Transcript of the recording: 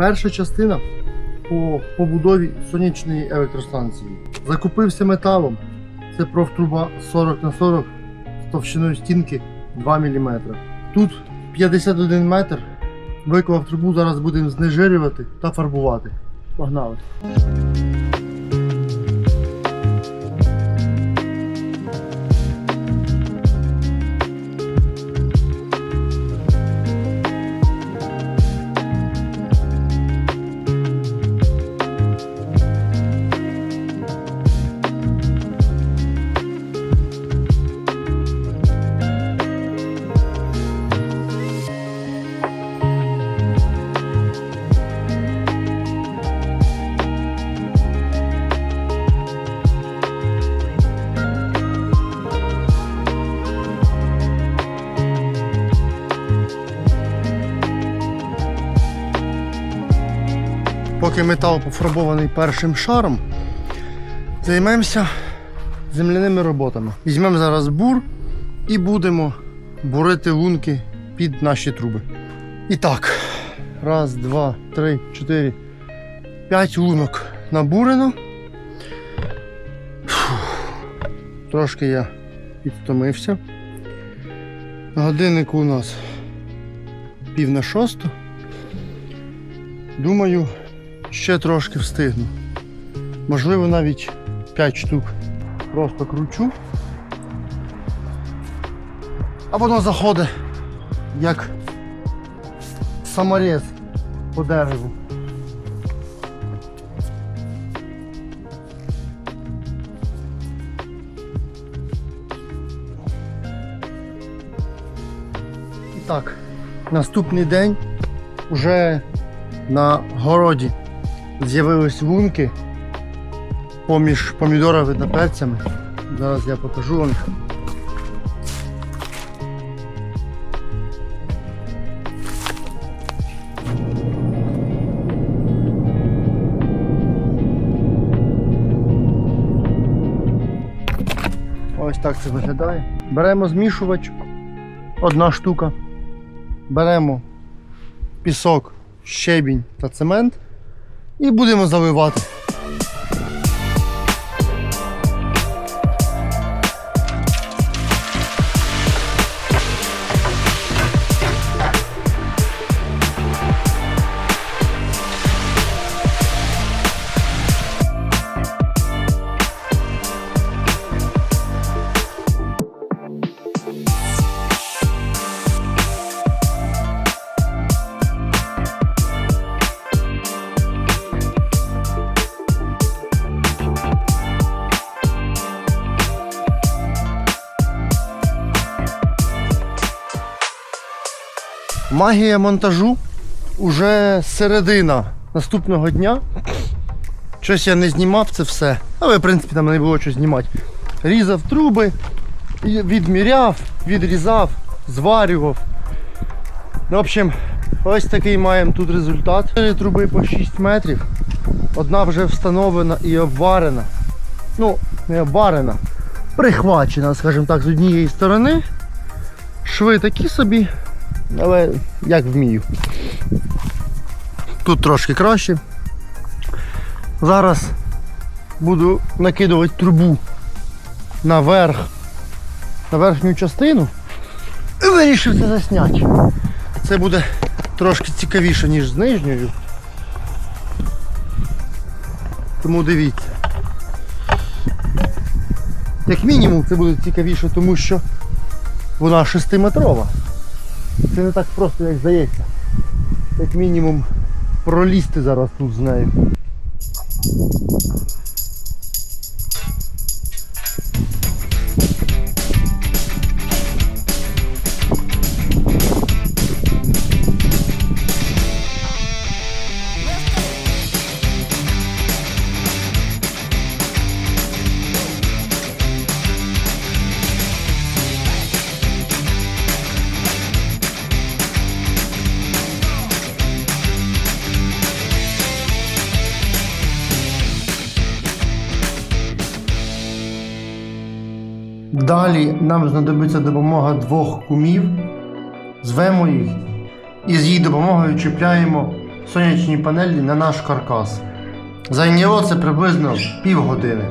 Перша частина по побудові сонячної електростанції. Закупився металом. Це профтруба 40 на 40 з товщиною стінки 2 мм. Тут 51 метр. Виклав трубу, зараз будемо знежирювати та фарбувати. Погнали. Поки метал пофарбований першим шаром, займемося земляними роботами. Візьмемо зараз бур і будемо бурити лунки під наші труби. І так, раз, два, три, чотири, п'ять лунок набурено. Трошки я підтомився. На годиннику у нас пів на шосту. Думаю, ще трошки встигну. Можливо, навіть 5 штук. Просто кручу. А воно заходить як саморез по дереву. І так, наступний день уже на городі з'явились лунки поміж помідорами та перцями. Зараз я покажу вам. Ось так це виглядає. Беремо змішувач, одна штука. Беремо пісок, щебінь та цемент і будемо заливати. Магія монтажу уже середина наступного дня. Щось я не знімав це все. Але в принципі там не було що знімати. Різав труби, відміряв, відрізав, зварював. Ну, В общем, ось такий маємо тут результат. Чотири труби по 6 метрів. Одна вже встановлена і обварена. Ну, не обварена, прихвачена, скажімо так, з однієї сторони. Шви такі собі, але як вмію. Тут трошки краще. Зараз буду накидувати трубу наверх, на верхню частину і вирішив це засняти. Це буде трошки цікавіше, ніж з нижньою. Тому дивіться. Як мінімум це буде цікавіше, тому що вона 6-метрова. Це не так просто, як здається. Як мінімум пролізти зараз тут з. Далі нам знадобиться допомога двох кумів. Звемо їх і з її допомогою чіпляємо сонячні панелі на наш каркас. Зайняло це приблизно півгодини.